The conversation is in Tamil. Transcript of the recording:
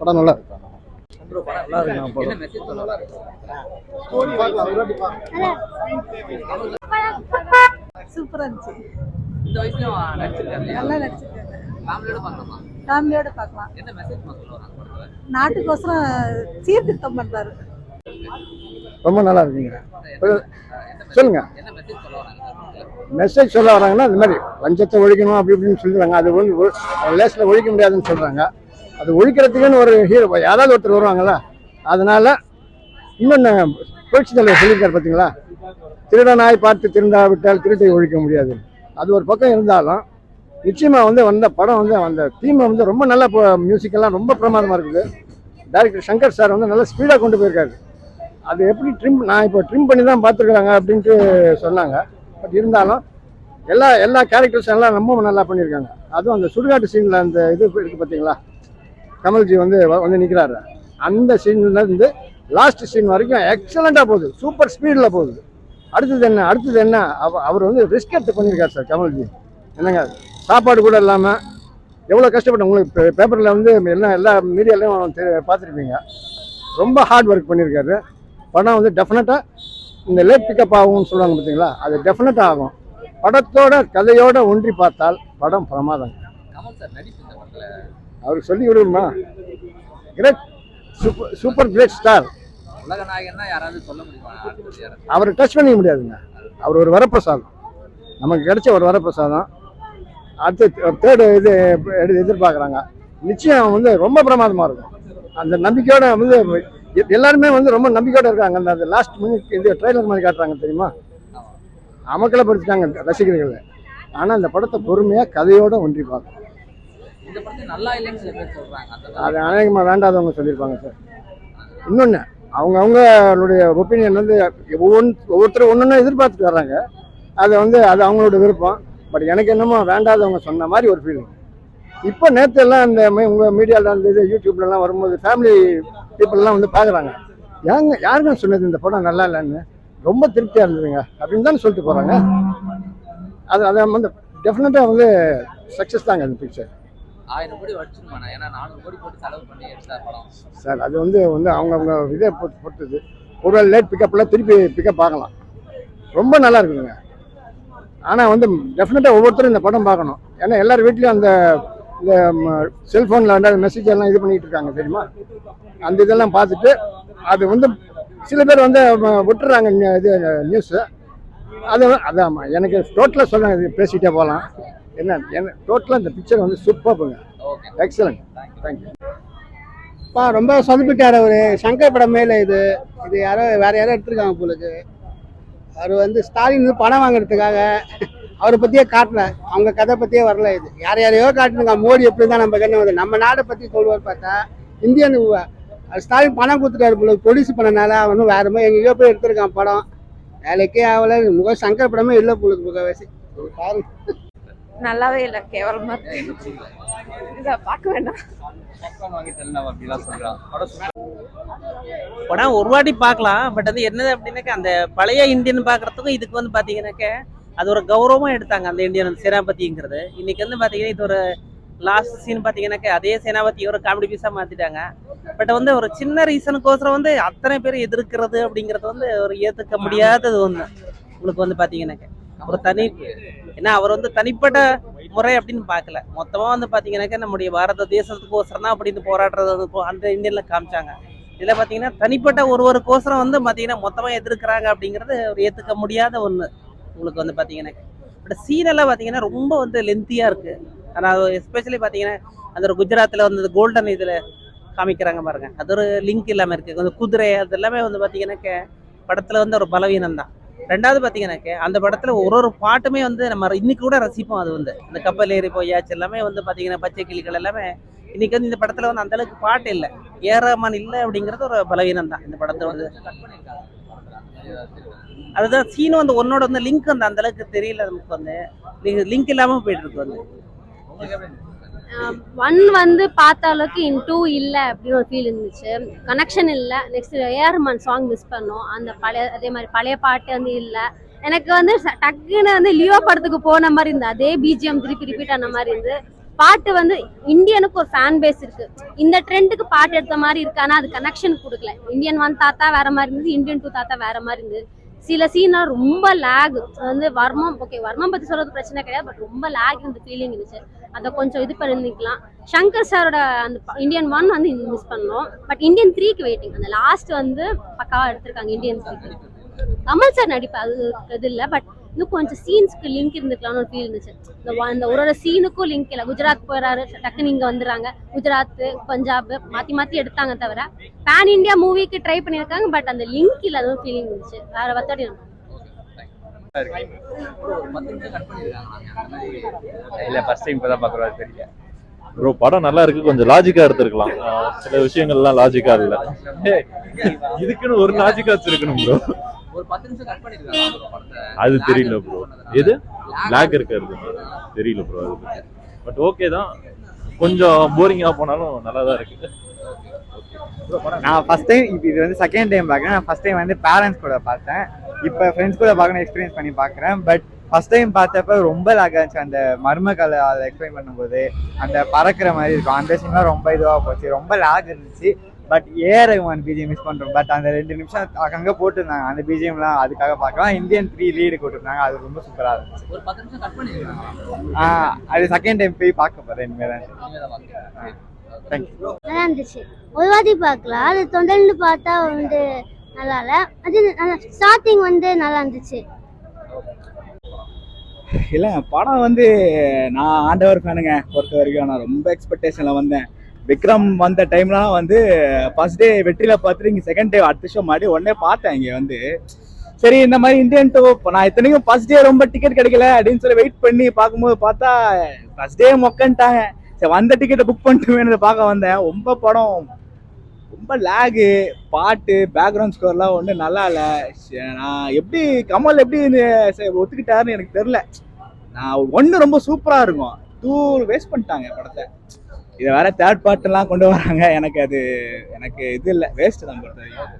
படம் நல்லா இருக்கு. நல்லா இருக்கு. சூப்பரா இருந்துச்சு. இந்த வயசுலயும் நடிச்சிருக்காரு இல்லையா? நல்லா நடிச்சிருக்காங்க ஃபேமிலியோட பார்க்கலாமா? ஃபேமிலியோட பார்க்கலாம். என்ன மெசேஜ் சொல்ல வராங்க படத்துல? நாட்டுக்கோசரம் சீர்திருத்தம் பண்றாரு. ரொம்ப நல்லா இருக்குங்க. சொல்லுங்க என்ன மெசேஜ் சொல்ல வராங்கன்னா இந்த மாதிரி லஞ்சத்தை ஒழிக்கணும் அப்படி இப்படின்னு சொல்றாங்க. அது வந்து லேஸில் ஒழிக்க முடியாதுன்னு சொல்றாங்க. அது ஒழிக்கிறதுக்குன்னு ஒரு ஹீரோ யாராவது ஒருத்தர் வருவாங்கள அதனால் இன்னொன்று புரட்சி தலைவர் சொல்லியிருக்கார் பார்த்தீங்களா திருடனாய் பார்த்து திருந்தாவிட்டால் திருட்டை ஒழிக்க முடியாது. அது ஒரு பக்கம் இருந்தாலும் நிச்சயமாக வந்து வந்த படம் வந்து அந்த தீமை வந்து ரொம்ப நல்ல மியூசிக்கெல்லாம் ரொம்ப பிரமாதமாக இருக்குது. டேரக்டர் சங்கர் சார் வந்து நல்லா ஸ்பீடாக கொண்டு போயிருக்காரு. அது எப்படி ட்ரிம் நான் இப்போ ட்ரிம் பண்ணி தான் பார்த்துருக்குறாங்க அப்படின்ட்டு சொன்னாங்க. பட் இருந்தாலும் எல்லா எல்லா கேரக்டர்ஸ் எல்லாம் ரொம்ப நல்லா பண்ணியிருக்காங்க. அதுவும் அந்த சுடுகாட்டு சீனில் அந்த இது இருக்குது பார்த்தீங்களா கமல்ஜி வந்து வந்து நிற்கிறாரு அந்த சீன்லேருந்து லாஸ்ட் சீன் வரைக்கும் எக்ஸலண்ட்டாக போகுது. சூப்பர் ஸ்பீடில் போகுது. அடுத்தது என்ன அடுத்தது என்ன? அவ- அவர் வந்து ரிஸ்க் எடுத்து பண்ணியிருக்காரு சார் கமல்ஜி. என்னங்க சாப்பாடு கூட இல்லாமல் எவ்வளோ கஷ்டப்பட்ட உங்களுக்கு பேப்பரில் வந்து எல்லாம் எல்லா மீடியாலையும் பார்த்துருப்பீங்க. ரொம்ப ஹார்ட் ஒர்க் பண்ணியிருக்காரு. படம் வந்து டெஃபினட்டாக இந்த லேட் பிக்கப் ஆகும்னு சொல்லுவாங்க பார்த்தீங்களா? அது டெஃபினட்டாக ஆகும். படத்தோட கதையோட ஒன்றி பார்த்தால் படம் பிரமாதம். அவருக்கு சொல்லி விடுமா great super super great star? அவரை டச் பண்ணிக்க முடியாதுங்க. அவர் ஒரு வரப்பிரசாதம். நமக்கு கிடைச்ச ஒரு வரப்பிரசாதம். அடுத்து தேர்டு இது எடு- எதிர்பார்க்குறாங்க. நிச்சயம் வந்து ரொம்ப பிரமாதமாக இருக்கும். அந்த நம்பிக்கையோட வந்து எல்லாருமே வந்து ரொம்ப நம்பிக்கையோட இருக்காங்க. அந்த லாஸ்ட் மினிட் இது ட்ரெய்லர் மாதிரி காட்டுறாங்க தெரியுமா? அமக்களை படுத்திட்டாங்க ரசிகர்கள். ஆனால் அந்த படத்தை பொறுமையாக கதையோட ஒன்றி பார்க்கணும். இந்த நல்லா இல்லைன்னு சில பேர் சொல்றாங்க. அது அநேகமாக வேண்டாதவங்க சொல்லியிருப்பாங்க சார். இன்னொன்று அவங்க அவங்களுடைய ஒப்பீனியன் வந்து ஒவ்வொன்று ஒவ்வொருத்தரும் ஒன்று எதிர்பார்த்துட்டு வர்றாங்க. அதை வந்து அது அவங்களோட விருப்பம். பட் எனக்கு என்னமோ வேண்டாதவங்க சொன்ன மாதிரி ஒரு ஃபீலிங் இப்போ நேற்று எல்லாம் இந்த உங்கள் மீடியாவில் அந்த இது யூடியூப்லலாம் வரும்போது ஃபேமிலி பீப்புளெலாம் வந்து பார்க்குறாங்க ஏங்க யாருங்க சொன்னது இந்த படம் நல்லா இல்லைன்னு? ரொம்ப திருப்தியாக இருந்ததுங்க அப்படின்னு தானே சொல்லிட்டு போகிறாங்க அது அதை வந்து டெஃபினட்டாக வந்து சக்ஸஸ் தாங்க அந்த பிக்சர் ஆயிரம் கோடி வச்சிருமாண்ணா ஏன்னா நானூறு கோடி போட்டு செலவு பண்ணி எடுத்த படம். சார் அது வந்து வந்து அவங்கவுங்க இதை பொறுத்து பொறுத்தது ஒரு லேட் பிக்கப்பில் திருப்பி பிக்கப் பார்க்கலாம். ரொம்ப நல்லா இருக்குதுங்க ஆனால் வந்து டெஃபினட்டாக ஒவ்வொருத்தரும் இந்த படம் பார்க்கணும். ஏன்னா எல்லார் வீட்லேயும் அந்த இந்த செல்ஃபோனில் வந்து அந்த மெசேஜ் எல்லாம் இது பண்ணிட்டு இருக்காங்க தெரியுமா? அந்த இதெல்லாம் பார்த்துட்டு அது வந்து சில பேர் வந்து ம, விட்டுறாங்க நி- இது நியூஸு அது அதான் எனக்கு டோட்டலாக சொல்ல இது பேசிக்கிட்டே போகலாம். என்ன என்ன டோட்டலாக இந்த பிக்சர் வந்து சூப்பர்ங்க ஓகே எக்ஸலண்ட் தேங்க்யூ பா ரொம்ப சொதப்பிட்டார் அவரு. சங்கர் படம் மேல இது. இது யாரோ வேற யாரோ எடுத்திருக்காங்க போலுக்கு அவர் வந்து ஸ்டாலின் வந்து பணம் வாங்குறதுக்காக அவரை பத்தியே காட்டல. அவங்க கதை பத்தியே வரல இது. யார் யாரையோ காட்டுனுங்க மோடி எப்படி தான் நம்ம கண்ணு வந்து. நம்ம நாடை பத்தி சொல்லுவார் பார்த்தா இந்தியன் உ- ஸ்டாலின் பணம் கொடுத்துட்டாரு போல ப்ரொடியூஸ் பண்ணனால அவனும் வேற மாதிரி எங்கேயோ போய் எடுத்திருக்கான் படம். வேலைக்கே ஆகல. முக சங்கர் படமே இல்லை போலுக்கு முகவாசி. பாருங்க. நல்லாவே இல்லை கேவலமா. இருக்கு இதை பார்க்க வேண்டாம். படம் ஒரு வாட்டி பார்க்கலாம். பட் அது என்னது அப்படின்னாக்கா அந்த பழைய இந்தியன் பார்க்கறதுக்கும் இதுக்கு வந்து பார்த்தீங்கன்னாக்க அது ஒரு கௌரவமா எடுத்தாங்க அந்த இந்தியன் சேனாபதிங்கிறது. இன்னைக்கு வந்து பார்த்தீங்கன்னா இது ஒரு லாஸ்ட் சீன் பார்த்தீங்கன்னாக்க அதே சேனாபதி ஒரு காமெடி பீஸாக மாற்றிட்டாங்க பட் வந்து ஒரு சின்ன ரீசனுக்கோசரம் வந்து அத்தனை பேர் எதிர்க்கிறது அப்படிங்கிறது வந்து ஒரு ஏற்றுக்க முடியாதது ஒன்று உங்களுக்கு வந்து பார்த்தீங்கன்னாக்க ஒரு தனி ஏன்னா அவர் வந்து தனிப்பட்ட முறை அப்படின்னு பார்க்கல. மொத்தமாக வந்து பார்த்தீங்கன்னாக்கா நம்முடைய பாரத தேசத்துக்கோசரம் தான் அப்படின்னு போராடுறது வந்து அந்த இந்தியனில் காமிச்சாங்க. இதில் பார்த்தீங்கன்னா தனிப்பட்ட ஒருவருக்கோசரம் வந்து பார்த்தீங்கன்னா மொத்தமாக எதிர்க்கிறாங்க அப்படிங்கிறது ஒரு ஏற்றுக்க முடியாத ஒன்று உங்களுக்கு வந்து பார்த்தீங்கன்னா பட் சீனெல்லாம் பார்த்தீங்கன்னா ரொம்ப வந்து லென்த்தியாக இருக்குது ஆனால் எஸ்பெஷலி பார்த்தீங்கன்னா அந்த ஒரு குஜராத்தில் வந்து கோல்டன் இதில் காமிக்கிறாங்க பாருங்க. அது ஒரு லிங்க் இல்லாமல் இருக்குது கொஞ்சம் குதிரை அது எல்லாமே வந்து பார்த்தீங்கன்னாக்க படத்தில் வந்து ஒரு பலவீனம் தான் ரெண்டாவது பார்த்தீங்கன்னாக்க அந்த படத்தில் ஒரு ஒரு பாட்டுமே வந்து நம்ம இன்னைக்கு கூட ரசிப்போம் அது வந்து. அந்த கப்பல் ஏறி போயாச்சு எல்லாமே வந்து பார்த்தீங்கன்னா பச்சை கிளிகள் எல்லாமே இன்னைக்கு வந்து இந்த படத்தில் வந்து அந்த அளவுக்கு பாட்டு இல்லை. ஏறமான் இல்லை அப்படிங்கிறது ஒரு பலவீனம் தான். இந்த பண்ணிருக்காங்க படத்துல. அதுதான் சீன் வந்து ஒன்னோட வந்து லிங்க் வந்து அந்த அளவுக்கு தெரியல நமக்கு வந்து. லிங்க் இல்லாமல் போயிட்டு இருக்கு வந்து? ஒன் வந்து பார்த்த அளவுக்கு இன் டூ இல்லை அப்படின்னு ஒரு ஃபீல் இருந்துச்சு. கனெக்ஷன் இல்லை. நெக்ஸ்ட் ஏஆர்மன் சாங் மிஸ் பண்ணோம். அந்த பழைய அதே மாதிரி பழைய பாட்டு வந்து இல்லை. எனக்கு வந்து டக்குன்னு வந்து லியோ படத்துக்கு போன மாதிரி இருந்தது. அதே பிஜிஎம் திருப்பி ரிப்பீட் ஆன மாதிரி இருந்து பாட்டு வந்து இந்தியனுக்கு ஒரு ஃபேன் பேஸ் இருக்கு. இந்த ட்ரெண்டுக்கு பாட்டு எடுத்த மாதிரி இருக்கு. ஆனால் அது கனெக்ஷன் கொடுக்கல. இந்தியன் ஒன் தாத்தா வேற மாதிரி இருந்தது. இந்தியன் டூ தாத்தா வேற மாதிரி இருந்தது. சில சீனாக ரொம்ப லேக் வந்து வர்மம் ஓகே வர்மம் பத்தி சொல்றது பிரச்சனை கிடையாது பட் ரொம்ப லேக் இந்த ஃபீலிங் இருந்துச்சு. அதை கொஞ்சம் இது பண்ணிக்கலாம். சங்கர் சாரோட அந்த இந்தியன் ஒன் வந்து மிஸ் பண்ணோம். பட் இந்தியன் த்ரீக்கு வெயிட்டிங் அந்த லாஸ்ட் வந்து பக்காவா எடுத்திருக்காங்க இந்தியன் த்ரீக்கு கமல் சார் நடிப்பு அது இது இல்லை பட் இன்னும் கொஞ்சம் சீன்ஸ்க்கு லிங்க் இருந்துக்கலாம்னு ஒரு ஃபீல் இருந்துச்சு. இந்த இந்த ஒரு ஒரு சீனுக்கும் லிங்க் இல்லை. குஜராத் போறாரு டக்குன்னு இங்க வந்துடுறாங்க. குஜராத் பஞ்சாப் மாத்தி மாத்தி எடுத்தாங்க தவிர பேன் இந்தியா மூவிக்கு ட்ரை பண்ணியிருக்காங்க பட் அந்த லிங்க் இல்லாத ஃபீலிங் இருந்துச்சு. வேற பத்தாடி அந்த இல்ல ஃபர்ஸ்ட் டைம் இப்பதான் பாக்குறது தெரியல. ப்ரோ படம் நல்லா இருக்கு. கொஞ்சம் லாஜிக்கா எடுத்திருக்கலாம். சில விஷயங்கள்லாம் லாஜிக்கா இல்ல. இதுக்குன்னு ஒரு லாஜிக்கா வச்சிருக்கணும் ப்ரோ ஒரு பத்து நிமிஷம் கட் பண்ணிருக்காங்க bro படத்தை. அது தெரியல ப்ரோ. எது? லேக் இருக்கிறது தெரியல ப்ரோ அது பட் ஓகே தான். கொஞ்சம் போரிங்கா போனாலும் நல்லா தான் இருக்கு நான் ஃபர்ஸ்ட் டைம் இப்போ இது வந்து செகண்ட் டைம் பார்க்குறேன். ஃபர்ஸ்ட் டைம் வந்து பேரண்ட்ஸ் கூட பார்த்தேன். இப்போ ஃப்ரெண்ட்ஸ் கூட பார்க்கணும் எக்ஸ்பீரியன்ஸ் பண்ணி பார்க்குறேன். பட் ஃபர்ஸ்ட் டைம் பார்த்தப்ப ரொம்ப லாக் இருந்துச்சு. அந்த மர்ம கலை அதை எக்ஸ்பிளைன் பண்ணும்போது அந்த பறக்கிற மாதிரி இருக்கும். அந்த சீன்லாம் ரொம்ப இதுவாக போச்சு. ரொம்ப லாக் இருந்துச்சு. But A R Rahman BGM miss பண்ணுறோம் பட் அந்த ரெண்டு நிமிஷம் அங்கங்கே போட்டிருந்தாங்க. அந்த பிஜிஎம்லாம் அதுக்காக பார்க்கலாம். இந்தியன் த்ரீ லீடு போட்டிருந்தாங்க. அது ரொம்ப சூப்பராக இருந்துச்சு. ஒரு பத்து நிமிஷம் கட் பண்ணிருக்காங்க ஆஹ் அது செகண்ட் டைம் போய் பார்க்க போகிறேன் இனிமேல் நல்லா இருந்துச்சு. ஒரு வாட்டி பார்க்கலாம். அது தொடர்ந்து பார்த்தா வந்து நல்லா இல்லை. அது ஸ்டார்டிங் வந்து நல்லா இருந்துச்சு. இல்லை படம் வந்து நான் ஆண்டவர் ஃபேனுங்க. பொறுத்த வரைக்கும் நான் ரொம்ப எக்ஸ்பெக்டேஷனில் வந்தேன். விக்ரம் வந்த டைம்லாம் வந்து ஃபர்ஸ்ட் டே வெற்றியில் பார்த்துட்டு இங்கே செகண்ட் டே அடுத்த ஷோ மாதிரி உடனே பார்த்தேன் இங்கே வந்து. சரி இந்த மாதிரி இந்தியன் டூ நான் இத்தனைக்கும் ஃபர்ஸ்ட் டே ரொம்ப டிக்கெட் கிடைக்கல அப்படின்னு சொல்லி வெயிட் பண்ணி பார்க்கும்போது பார்த்தா ஃபர்ஸ்ட் டே மொக்கன்ட்டாங்க. சரி வந்த டிக்கெட்டை புக் பண்ணிட்டு பார்க்க வந்தேன். ரொம்ப படம் ரொம்ப லேகு பாட்டு பேக்ரவுண்ட் ஸ்கோர்லாம் ஒன்றும் நல்லா இல்லை. நான் எப்படி கமல் எப்படி சரி, ஒத்துக்கிட்டாருன்னு எனக்கு தெரில நான் ஒன்று ரொம்ப சூப்பராக இருக்கும். டூ வேஸ்ட் பண்ணிட்டாங்க படத்தை. இதை வேற தேர்ட் பார்ட்டெல்லாம் கொண்டு வராங்க. எனக்கு அது எனக்கு இது இல்லை. வேஸ்ட் தான் பொறுத்த வரைக்கும்